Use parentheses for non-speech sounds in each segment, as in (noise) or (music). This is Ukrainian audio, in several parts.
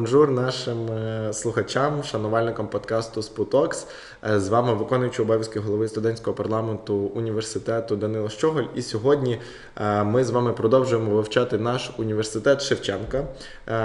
бонжур нашим е, слухачам, шанувальникам подкасту Спутокс. Е, З вами виконуючий обов'язки голови студентського парламенту університету Данило Щоголь. І сьогодні е, ми з вами продовжуємо вивчати наш університет Шевченка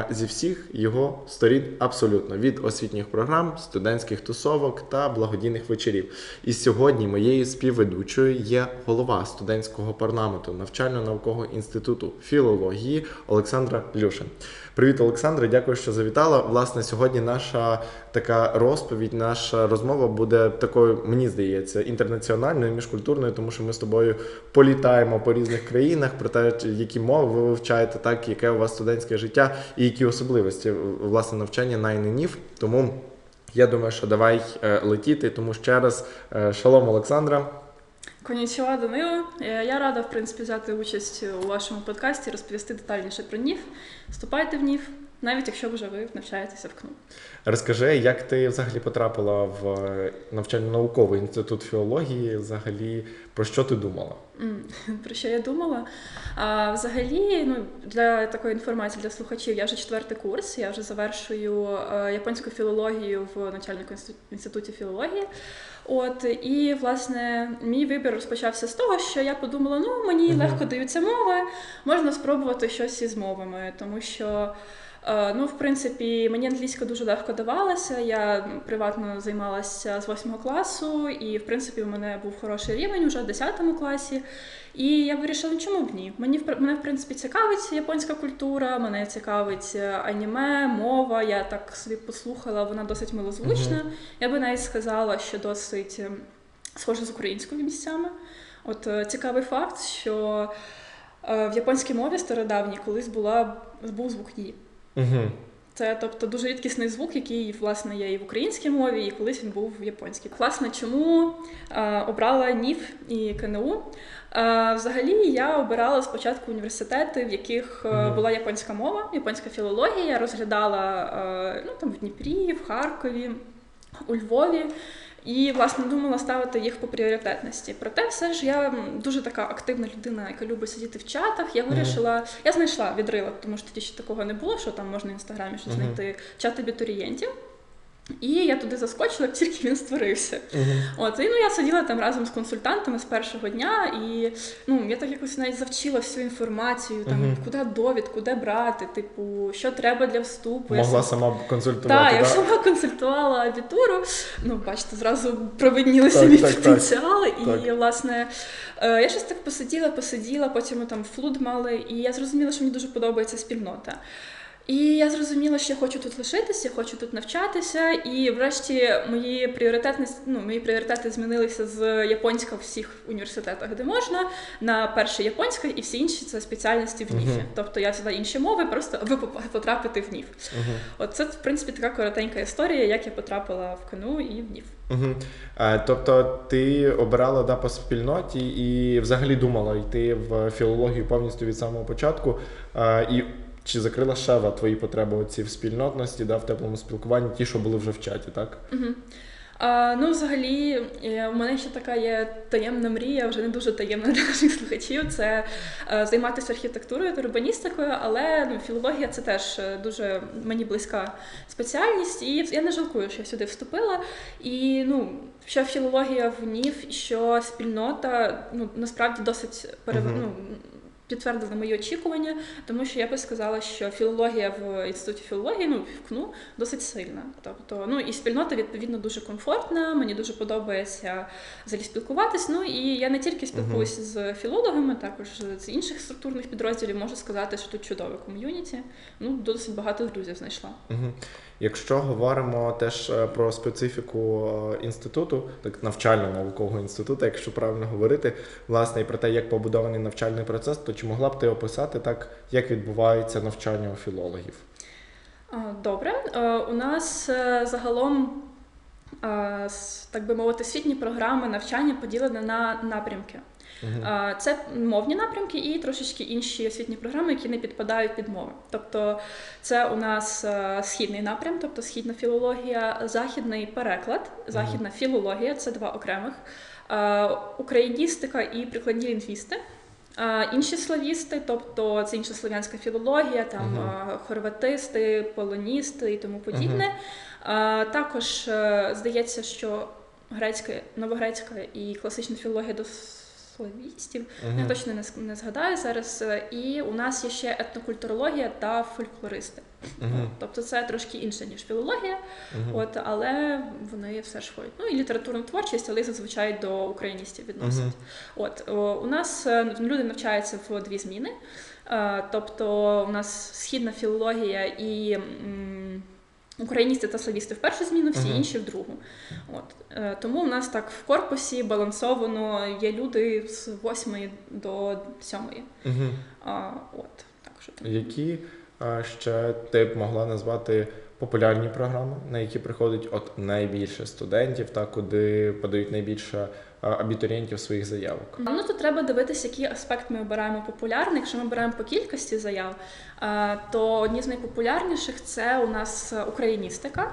зі всіх його сторін абсолютно від освітніх програм, студентських тусовок та благодійних вечорів. І сьогодні моєю співведучою є голова студентського парламенту навчально-наукового інституту філології Олександра Люшин. Привіт, Олександре, дякую, що завітала. Власне, сьогодні наша така розповідь, наша розмова буде такою, мені здається, інтернаціональною, міжкультурною, тому що ми з тобою політаємо по різних країнах про те, які мови ви вивчаєте, так яке у вас студентське життя і які особливості власне навчання на ІННІФ. Тому я думаю, що давай е, летіти. Тому ще раз е, шалом, Олександра. Конічова Данило. Е, Я рада, в принципі, взяти участь у вашому подкасті, розповісти детальніше про НІФ. Вступайте в НІФ, навіть якщо вже ви навчаєтеся в КНУ. Розкажи, як ти взагалі потрапила в е, навчально-науковий інститут філології? Взагалі, про що ти думала? (laughs) Про що я думала? А, взагалі, ну, для такої інформації для слухачів, я вже четвертий курс, я вже завершую е, японську філологію в інститу- інституті філології. От і власне мій вибір розпочався з того, що я подумала: ну мені легко даються мови, можна спробувати щось із мовами, тому що. Е, Ну, в принципі, мені англійська дуже легко давалася. Я приватно займалася з 8 класу, і в принципі у мене був хороший рівень уже в 10 класі. І я вирішила, ну чому б ні? Мені мене в принципі цікавить японська культура, мене цікавить е, аніме, мова. Я так собі послухала, вона досить милозвучна. Я би навіть сказала, що досить е, схожа з українською місцями. От е, цікавий факт, що в японській мові стародавній колись була був звук «ї». Угу. Це тобто дуже рідкісний звук, який власне є і в українській мові, і колись він був в японській. Власне, чому е, обрала НІФ і КНУ? Е, взагалі я обирала спочатку університети, в яких е, була японська мова, японська філологія. Я розглядала е, ну, там, в Дніпрі, в Харкові, у Львові. І власне думала ставити їх по пріоритетності. Проте, все ж я дуже така активна людина, яка любить сидіти в чатах. Я вирішила, я знайшла відривок, тому що тоді ще такого не було, що там можна в інстаграмі щось Мгм. знайти чат абітурієнтів. І я туди заскочила, як тільки він створився. Угу. От і ну я сиділа там разом з консультантами з першого дня, і ну я так якось навіть завчила всю інформацію, там Мгм. куди довідку, де брати, типу, що треба для вступу. Могла сам- сама консультувати. так, я да? сама консультувала абітуру. Ну, бачите, зразу провиднілися мій так, так. потенціал. І, Так. власне, е, я щось так посиділа, посиділа, потім ми там флуд мали, і я зрозуміла, що мені дуже подобається спільнота. І я зрозуміла, що я хочу тут лишитися, хочу тут навчатися. І врешті мої пріоритетності, ну, мої пріоритети змінилися з японська в всіх університетах, де можна, на перше японська, і всі інші це спеціальності в НІФі. Мгм. Тобто я взяла інші мови, просто аби потрапити в НІФ. Угу. От це, в принципі, така коротенька історія, як я потрапила в КНУ і в НІФ. Угу. Е, тобто ти обирала да, по спільноті і взагалі думала йти в філологію повністю від самого початку. Е, і чи закрила Шева твої потреби оці в спільнотності, да, в теплому спілкуванні, ті, що були вже в чаті, так? Угу. А, ну, взагалі, е, у мене ще така є таємна мрія, вже не дуже таємна для наших слухачів. Це е, займатися архітектурою та урбаністикою, але ну, філологія це теж е, дуже мені близька спеціальність, і я не жалкую, що я сюди вступила. І ну, що філологія в НІФ, що спільнота ну, насправді досить перев... Мгм. ну, підтвердили мої очікування, тому що я би сказала, що філологія в інституті філології, ну в КНУ, досить сильна. Тобто, ну і спільнота відповідно дуже комфортна. Мені дуже подобається взагалі спілкуватись. Ну і я не тільки спілкуюся з філологами, також з інших структурних підрозділів можу сказати, що тут чудове ком'юніті. Ну досить багато друзів знайшла. Угу. Якщо говоримо теж е, про специфіку е, інституту, так навчально-наукового інституту, якщо правильно говорити, власне, і про те, як побудований навчальний процес, то чи могла б ти описати так, як відбувається навчання у філологів? Добре, Е, у нас е, загалом, е, так би мовити, освітні програми навчання поділені на напрямки. Е, Це мовні напрямки і трошечки інші освітні програми, які не підпадають під мови. Тобто, це у нас східний напрям, тобто східна філологія, західний переклад, західна філологія це два окремих, україністика і прикладні лінгвісти. Інші славісти, тобто це інша слов'янська філологія, там е, хорватисти, полоністи і тому подібне. Е, Також е, здається, що грецька, новогрецька і класична філологія до славістів. Мгм. Я точно не, не згадаю зараз. Е, І у нас є ще етнокультурологія та фольклористи. От, Тобто це трошки інше, ніж філологія, Мгм. от, але вони все ж ходять. Ну і літературна творчість, але їх зазвичай до україністів відносять. От, о, у нас е, люди навчаються в дві зміни. Е, Тобто у нас східна філологія і україністи та славісти в першу зміну, всі Мгм. інші в другу. От. Е, Тому у нас так в корпусі балансовано є люди з восьмої до сьомої. А, От, так що там. Які ще ти б могла назвати популярні програми, на які приходить от найбільше студентів, та куди подають найбільше абітурієнтів своїх заявок? Ну тут треба дивитися, який аспект ми обираємо популярний. Якщо ми беремо по кількості заяв, то одні з найпопулярніших це у нас україністика.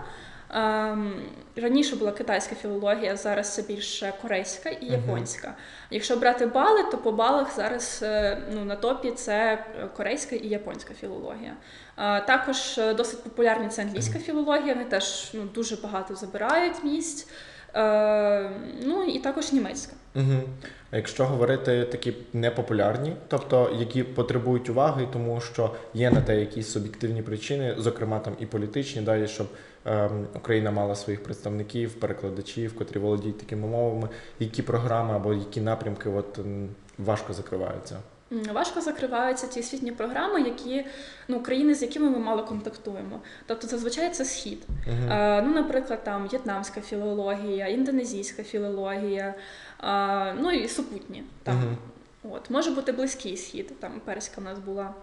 Ем, Раніше була китайська філологія, зараз це більше корейська і японська. Якщо брати бали, то по балах зараз е, ну, на топі це корейська і японська філологія. Також е, досить популярні це англійська філологія, вони теж ну, дуже багато забирають місць. Е, Ну і також німецька. Угу. А якщо говорити такі непопулярні, тобто які потребують уваги, тому що є на те якісь суб'єктивні причини, зокрема там і політичні, далі, щоб ем, Україна мала своїх представників, перекладачів, котрі володіють такими мовами, які програми або які напрямки от, важко закриваються. Важко закриваються ті освітні програми, які ну країни, з якими ми мало контактуємо. Тобто, зазвичай це схід. Угу. Е, ну, наприклад, там в'єтнамська філологія, індонезійська філологія, е, ну і супутні. Там. Мгм. От, може бути близький схід, там перська в нас була.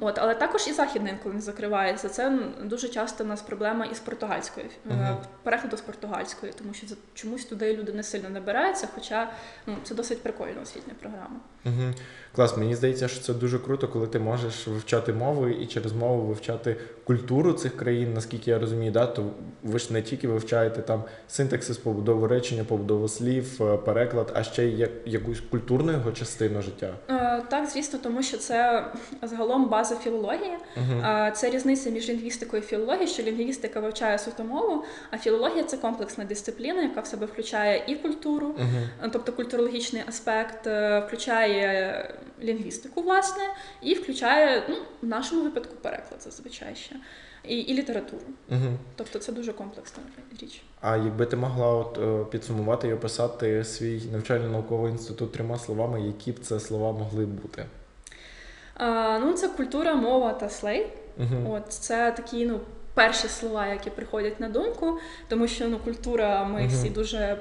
От, але також і західна інколи не закривається. Це дуже часто в нас проблема із португальською, е, Мгм. перекладу з португальської, тому що чомусь туди люди не сильно набираються, хоча ну, це досить прикольна освітня програма. Угу. Клас, мені здається, що це дуже круто, коли ти можеш вивчати мови і через мову вивчати культуру цих країн, наскільки я розумію, да, то ви ж не тільки вивчаєте там синтаксис, побудову речення, побудову слів, е, переклад, а ще й як, якусь культурну його частину життя. Е, Так, звісно, тому що це загалом база філології. А Це різниця між лінгвістикою і філологією, що лінгвістика вивчає суто мову, а філологія це комплексна дисципліна, яка в себе включає і культуру, Угу. тобто культурологічний аспект, е, включає лінгвістику, власне, і включає, ну, в нашому випадку переклад зазвичай ще, і, і літературу. Угу. Тобто це дуже комплексна річ. А якби ти могла от, е, підсумувати і описати свій навчально-науковий інститут трьома словами, які б це слова могли бути? А, ну, це культура, мова та слей. Угу. От це такі ну перші слова, які приходять на думку, тому що ну культура, ми Мгм. всі дуже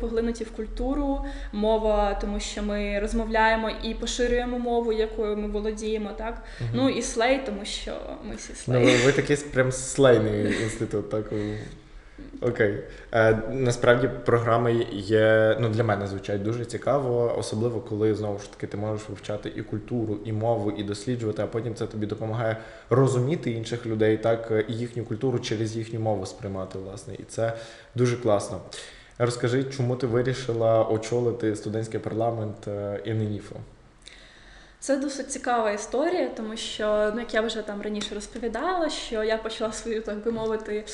поглинуті в культуру, мова, тому що ми розмовляємо і поширюємо мову, якою ми володіємо, так ну і слей, тому що ми всі Ну, слей. ви, ви такий прям слейний (laughs) інститут, так. Окей. Е, насправді програми є ну, для мене звучать дуже цікаво, особливо коли знову ж таки ти можеш вивчати і культуру, і мову, і досліджувати, а потім це тобі допомагає розуміти інших людей, так е, і їхню культуру через їхню мову сприймати, власне. І це дуже класно. Розкажи, чому ти вирішила очолити студентський парламент е, ІНІФО? Це досить цікава історія, тому що, ну як я вже там раніше розповідала, що я почала свою, так би мовити,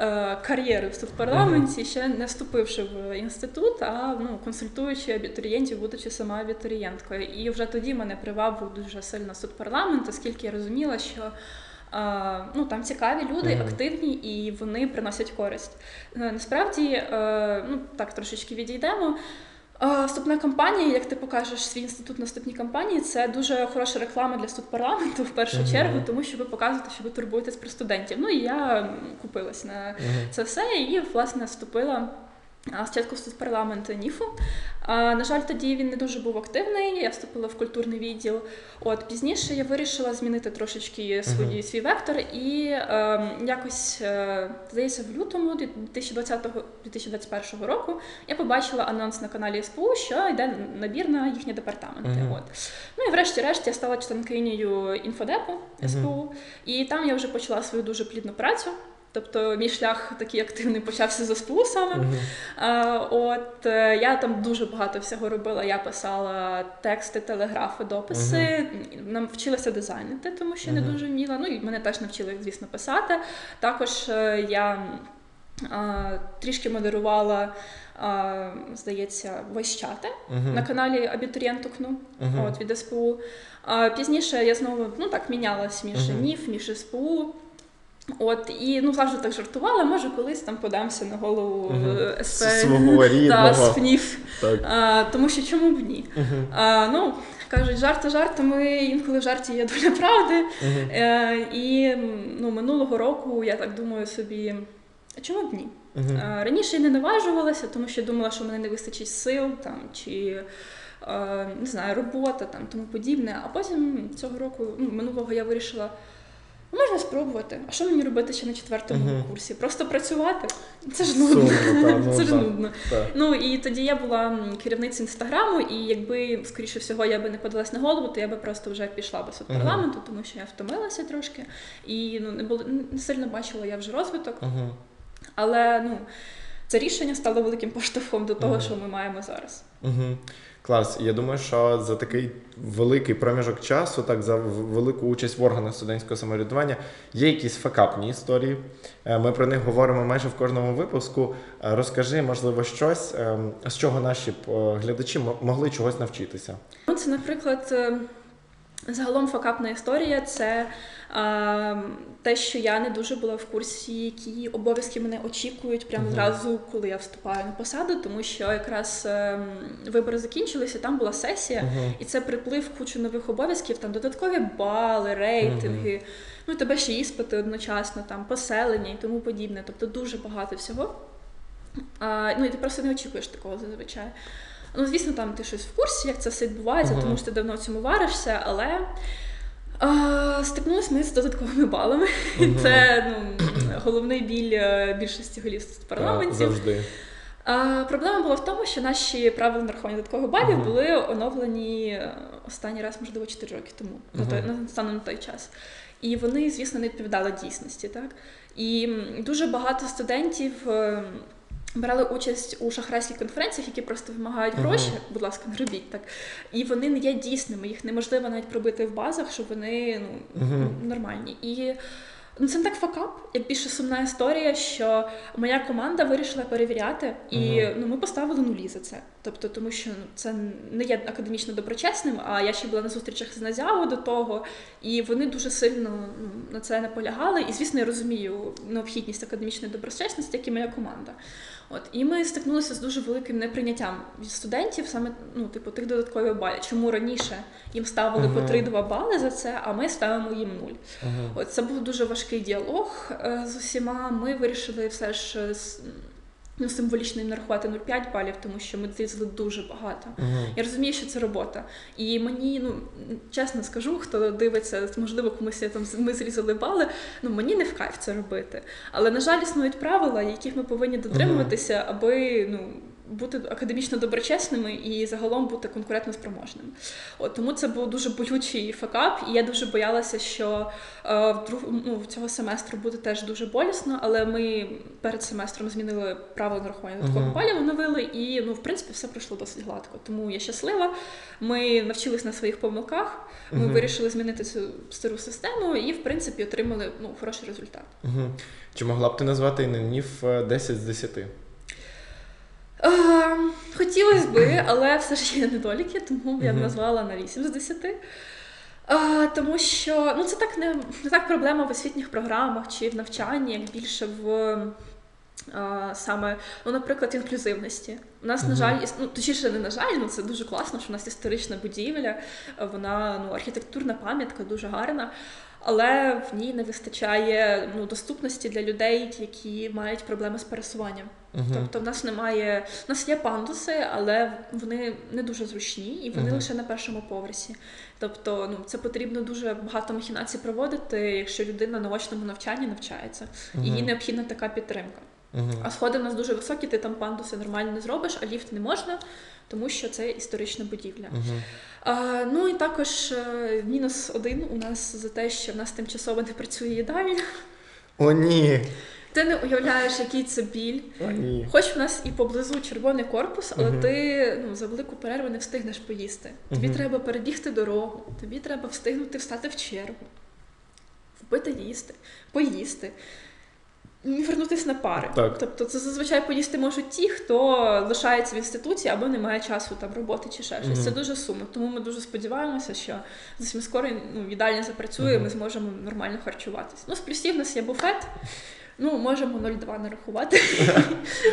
е, кар'єру в парламенті, ще не вступивши в інститут, а ну, консультуючи абітурієнтів, будучи сама абітурієнткою. І вже тоді мене привабив дуже сильно суд парламент, оскільки я розуміла, що. е, Ну, там цікаві люди, Мгм. активні, і вони приносять користь. Е, Насправді, ну так трошечки відійдемо. Вступна кампанія, як ти покажеш свій інститут на вступній кампанії, це дуже хороша реклама для студпарламенту в першу Мгм. чергу, тому що ви показуєте, що ви турбуєтесь про студентів. Ну і я купилась на це все і власне вступила. Спочатку в студпарламент НІФу. На жаль, тоді він не дуже був активний. Я вступила в культурний відділ. От пізніше я вирішила змінити трошечки свої, Мгм. свій вектор, і е, якось е, здається, в лютому 2020-2021 року я побачила анонс на каналі СПУ, що йде набір на їхні департаменти. Мгм. От. Ну і врешті-решт я стала членкинею інфодепу. СПУ, і там я вже почала свою дуже плідну працю. Тобто мій шлях такий активний почався з СПУ саме. А, От е, я там дуже багато всього робила. Я писала тексти, телеграфи, дописи. Нам вчилася дизайнити, тому що я не дуже вміла. Ну і мене теж навчили, звісно, писати. Також е, я а, трішки модерувала, а, здається, войщати Мгм. на каналі Абітурієнту КНУ Мгм. от, від СПУ. А, пізніше я знову ну так мінялась між Мгм. НІФ, між СПУ. От і ну завжди так жартувала. Може, колись там подамся на голову Мгм. е, СП свого (laughs) та. Так. А, тому що чому б ні? Мгм. А, ну кажуть, жарти жартами, інколи в жарті є доля правди. Мгм. Е, і ну, минулого року я так думаю собі, а чому б ні? Е, Раніше я не наважувалася, тому що думала, що в мене не вистачить сил там чи не знаю, робота там тому подібне. А потім цього року, ну, минулого я вирішила. «Ну, Можна спробувати. А що мені робити ще на четвертому Мгм. курсі? Просто працювати? Це ж нудно. Сумно, та, ну, Це ж та. нудно. Так. Ну і тоді я була керівницею інстаграму, і якби, скоріше всього, я би не подалась на голову, то я би просто вже пішла без Мгм. парламенту, тому що я втомилася трошки і ну не було не сильно бачила я вже розвиток. Мгм. Але ну це рішення стало великим поштовхом до того, що ми маємо зараз. Угу. Клас. Я думаю, що за такий великий проміжок часу, так за велику участь в органах студентського самоврядування, є якісь факапні історії. Е, Ми про них говоримо майже в кожному випуску. Е, Розкажи, можливо, щось, ем, з чого наші е, глядачі могли чогось навчитися. Ну, це, наприклад, загалом факапна історія це е, те, що я не дуже була в курсі, які обов'язки мене очікують прямо Мгм. зразу, коли я вступаю на посаду, тому що якраз е, вибори закінчилися, там була сесія. Угу. І це приплив кучу нових обов'язків, там додаткові бали, рейтинги, ну тебе ще іспити одночасно, там поселення і тому подібне. Тобто дуже багато всього. А, ну і ти просто не очікуєш такого зазвичай. Ну, звісно, там ти щось в курсі, як це все відбувається, Ага. тому що ти давно в цьому варишся, але стикнулися ми з додатковими балами. Мгм. це ну, головний біль е, більшості голів парламентів. Завжди. А, проблема була в тому, що наші правила нарахування додаткових балів Мгм. були оновлені е, останній раз, можливо, 4 роки тому, на той, на, станом на той час. І вони, звісно, не відповідали дійсності. Так? І дуже багато студентів е, брали участь у шахрайських конференціях, які просто вимагають гроші, будь ласка, не робіть так. І вони не є дійсними, їх неможливо навіть пробити в базах, щоб вони ну, Мгм. нормальні. І ну, це не так факап, як більше сумна історія, що моя команда вирішила перевіряти, і Мгм. ну, ми поставили нулі за це. Тобто, тому що ну, це не є академічно доброчесним, а я ще була на зустрічах з Назяву до того, і вони дуже сильно ну, на це наполягали. І, звісно, я розумію необхідність академічної доброчесності, як і моя команда. От і ми стикнулися з дуже великим неприйняттям від студентів, саме ну, типу, тих додаткових балів. Чому раніше їм ставили Мгм. по 3-2 бали за це, а ми ставимо їм нуль. Угу. От це був дуже важкий діалог е, з усіма. Ми вирішили все ж е, ну, символічно їм нарахувати 0,5 балів, тому що ми зрізали дуже багато. Угу. Я розумію, що це робота. І мені, ну чесно скажу, хто дивиться, можливо, комусь я там ми зрізали бали. Ну мені не в кайф це робити. Але на жаль, існують правила, яких ми повинні дотримуватися, аби ну. Бути академічно доброчесними і загалом бути конкурентно спроможними. От тому це був дуже болючий факап, і я дуже боялася, що е, в друг, ну, цього семестру буде теж дуже болісно, але ми перед семестром змінили правила нарахування Мгм. балів, оновили, і ну, в принципі, все пройшло досить гладко. Тому я щаслива. Ми навчились на своїх помилках. Ми Мгм. вирішили змінити цю стару систему і, в принципі, отримали ну, хороший результат. Угу. Чи могла б ти назвати ННІФ 10 з 10? Е, хотілося би, але все ж є недоліки, тому я б назвала на 8 з 10. Е, тому що ну, це так не, не так проблема в освітніх програмах чи в навчанні, як більше в саме, ну, наприклад, інклюзивності. У нас, на жаль, іс- ну, точніше, не на жаль, ну це дуже класно, що у нас історична будівля, вона ну, архітектурна пам'ятка, дуже гарна. Але в ній не вистачає ну, доступності для людей, які мають проблеми з пересуванням. Угу. Тобто в нас немає. У нас є пандуси, але вони не дуже зручні і вони Мгм. лише на першому поверсі. Тобто, ну це потрібно дуже багато махінацій проводити, якщо людина на очному навчанні навчається. І їй необхідна така підтримка. Угу. А сходи в нас дуже високі, ти там пандуси нормально не зробиш, а ліфт не можна, тому що це історична будівля. Угу. А, ну і також е, мінус один у нас за те, що в нас тимчасово не працює їдальня. О, ні. Ти не уявляєш, який це біль. О, ні. Хоч в нас і поблизу червоний корпус, але Мгм. ти ну, за велику перерву не встигнеш поїсти. Тобі Мгм. треба перебігти дорогу, тобі треба встигнути встати в чергу, вбити їсти, поїсти. Вернутися на пари. Так. Тобто це зазвичай поїсти можуть ті, хто лишається в інституті або не має часу там роботи чи ще щось. Мгм. Це дуже сумно. Тому ми дуже сподіваємося, що зовсім скоро ну, їдальня запрацює, Мгм. ми зможемо нормально харчуватись. Ну, з плюсів у нас є буфет. Ну, можемо 0,2 нарахувати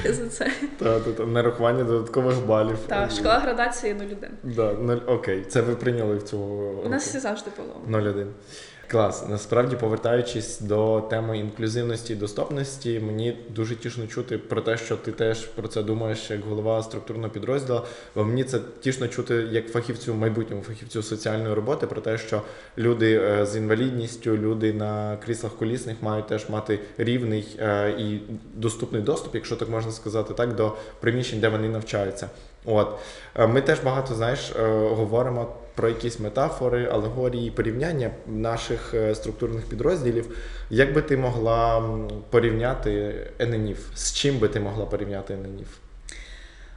(laughs) за це. Та, та, та, нарахування додаткових балів. Так, шкала градації 0,1. Да, нуль, окей, це ви прийняли в цього. У нас все завжди було. 0,1. Клас. Насправді, повертаючись до теми інклюзивності і доступності, мені дуже тішно чути про те, що ти теж про це думаєш як голова структурного підрозділу. Бо мені це тішно чути як фахівцю, майбутньому фахівцю соціальної роботи, про те, що люди е, з інвалідністю, люди на кріслах колісних мають теж мати рівний е, і доступний доступ, якщо так можна сказати, так до приміщень, де вони навчаються. От Е, ми теж багато знаєш говоримо про якісь метафори, алегорії, порівняння наших е, структурних підрозділів. Як би ти могла порівняти ННІФ? З чим би ти могла порівняти ННІФ?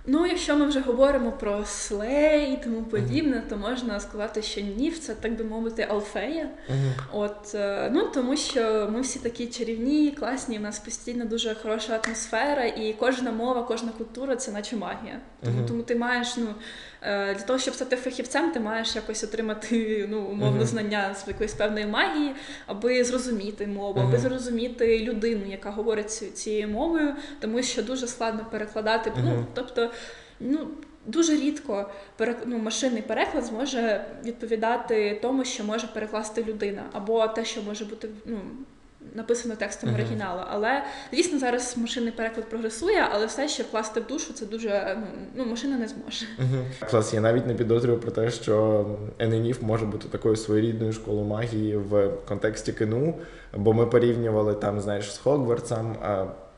Ну, якщо ми вже говоримо про слей і тому подібне, то можна сказати, що НІФ це, так би мовити, алфея. От е, ну тому що ми всі такі чарівні, класні. У нас постійно дуже хороша атмосфера, і кожна мова, кожна культура це наче магія. Тому, Мгм. тому ти маєш ну для того, щоб стати фахівцем, ти маєш якось отримати ну умовно знання з якоїсь певної магії, аби зрозуміти мову, аби зрозуміти людину, яка говорить цією мовою, тому що дуже складно перекладати. Ну тобто, ну. Дуже рідко перек... ну, машинний переклад зможе відповідати тому, що може перекласти людина, або те, що може бути ну, написано текстом Мгм. оригіналу. Але звісно, зараз машинний переклад прогресує, але все ще вкласти в душу це дуже ну, ну машина не зможе. Угу. Клас, я навіть не підозрював про те, що ННІФ може бути такою своєрідною школою магії в контексті кину, бо ми порівнювали там, знаєш, з Хогвартсом.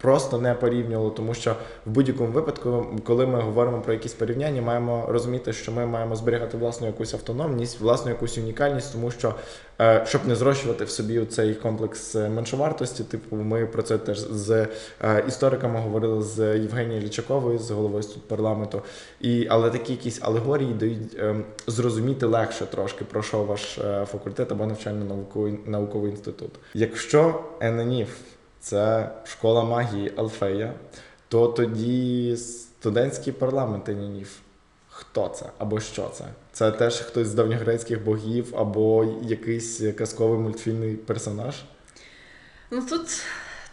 Просто не порівнювали, тому що в будь-якому випадку, коли ми говоримо про якісь порівняння, маємо розуміти, що ми маємо зберігати власну якусь автономність, власну якусь унікальність, тому що е, щоб не зрощувати в собі цей комплекс е, меншовартості, типу, ми про це теж з е, істориками говорили з Євгенією Лічаковою, з головою парламенту. І, але такі якісь алегорії дають зрозуміти легше трошки, про що ваш факультет або навчально-науковий науковий інститут. Якщо ННІФ це школа магії Алфея, то тоді студентський парламент Енінів. Хто це або що це? Це теж хтось з давньогрецьких богів, або якийсь казковий мультфільмний персонаж. Ну тут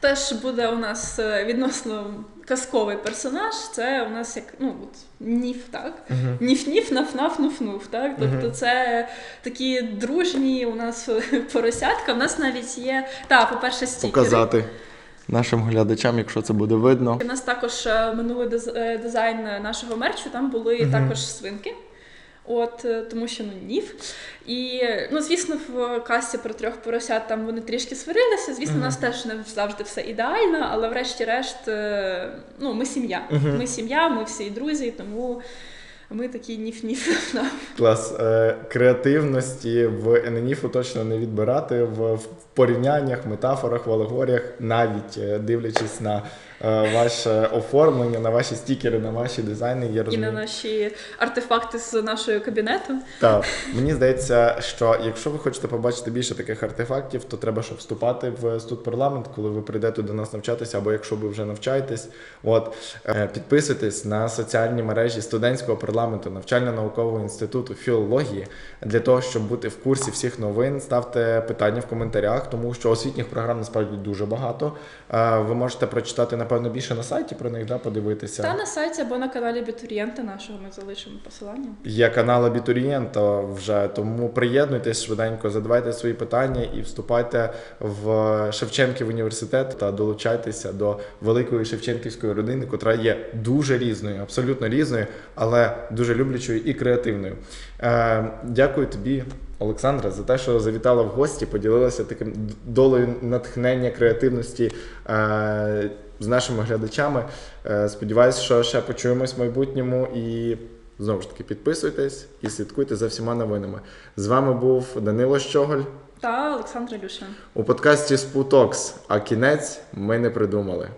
теж буде у нас е, відносно казковий персонаж. Це у нас як ну от ніф, так? Угу. Ніф-ніф, наф-наф, нуф-нуф, так? Тобто Мгм. це такі дружні у нас поросятка. У нас навіть є, та, по-перше, стікери. Показати нашим глядачам, якщо це буде видно. У нас також е, минулий диз- е, дизайн нашого мерчу, там були Мгм. також свинки. От е, тому що ну ніф. І ну звісно, в касті про трьох поросят там вони трішки сварилися. Звісно, у Мгм. нас теж не завжди все ідеально, але врешті-решт, е, ну ми сім'я. Мгм. Ми сім'я, ми всі друзі, тому ми такі ніф-ніф. (laughs) Клас е, креативності в ННІФу точно не відбирати в порівняннях, метафорах, в алегоріях, навіть е, дивлячись на е, ваше оформлення, на ваші стікери, на ваші дизайни. Я І на наші артефакти з нашого кабінету. Так, мені здається, що якщо ви хочете побачити більше таких артефактів, то треба, щоб вступати в студпарламент, коли ви прийдете до нас навчатися, або якщо ви вже навчаєтесь. От е, підписуйтесь на соціальні мережі студентського парламенту, навчально-наукового інституту філології для того, щоб бути в курсі всіх новин. Ставте питання в коментарях, тому що освітніх програм насправді дуже багато. Ви можете прочитати напевно більше на сайті про них, да, подивитися. Та на сайті або на каналі абітурієнта нашого ми залишимо посилання. Є канал абітурієнта вже, тому приєднуйтесь швиденько, задавайте свої питання і вступайте в Шевченків університет та долучайтеся до великої Шевченківської родини, котра є дуже різною, абсолютно різною, але дуже люблячою і креативною. Е, дякую тобі. Олександра, за те, що завітала в гості, поділилася таким долею натхнення креативності е, з нашими глядачами. Е, сподіваюсь, що ще почуємось в майбутньому і знову ж таки підписуйтесь і слідкуйте за всіма новинами. З вами був Данило Щоголь. та Олександра Люшин. У подкасті Спутокс, а кінець ми не придумали.